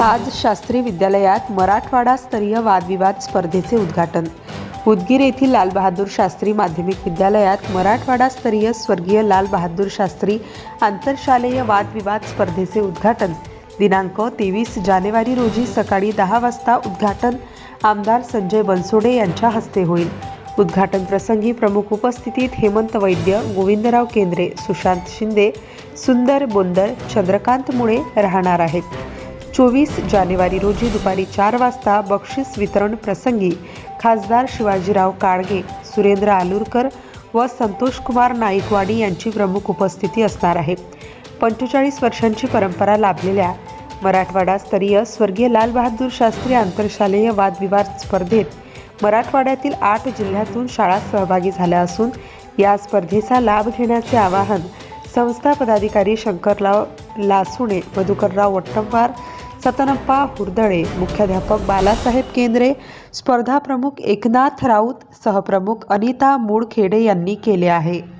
आज शास्त्री विद्यालयात मराठवाडा स्तरीय वादविवाद स्पर्धेचे उद्घाटन. उदगीर येथील लालबहादूर शास्त्री माध्यमिक विद्यालयात मराठवाडा स्तरीय स्वर्गीय लाल बहादूर शास्त्री आंतरशालेय वादविवाद स्पर्धेचे उद्घाटन. दिनांक तेवीस जानेवारी रोजी सकाळी दहा वाजता उद्घाटन. आमदार संजय बनसोडे यांच्या हस्ते होईल. उद्घाटन प्रसंगी प्रमुख उपस्थितीत हेमंत वैद्य गोविंदराव केंद्रे सुशांत शिंदे सुंदर बोंदर चंद्रकांत मुळे राहणार आहेत. चोवीस जानेवारी रोजी दुपारी चार वाजता बक्षीस वितरण प्रसंगी खासदार शिवाजीराव काळगे सुरेंद्र आलूरकर व संतोषकुमार नाईकवाडी यांची प्रमुख उपस्थिती असणार आहे. पंचेचाळीस वर्षांची परंपरा लाभलेल्या मराठवाडा स्तरीय स्वर्गीय लाल बहादूर शास्त्री आंतरशालेय वादविवाद स्पर्धेत मराठवाड्यातील आठ जिल्ह्यातून शाळा सहभागी झाल्या असून या स्पर्धेचा लाभ घेण्याचे आवाहन संस्था पदाधिकारी शंकरराव लासुणे मधुकरराव वट्टमवार सतनप्पा हुरदळे मुख्याध्यापक बालासाहेब केंद्रे स्पर्धा प्रमुख एकनाथ राऊत सहप्रमुख अनिता मूळखेडे यांनी केले आहे.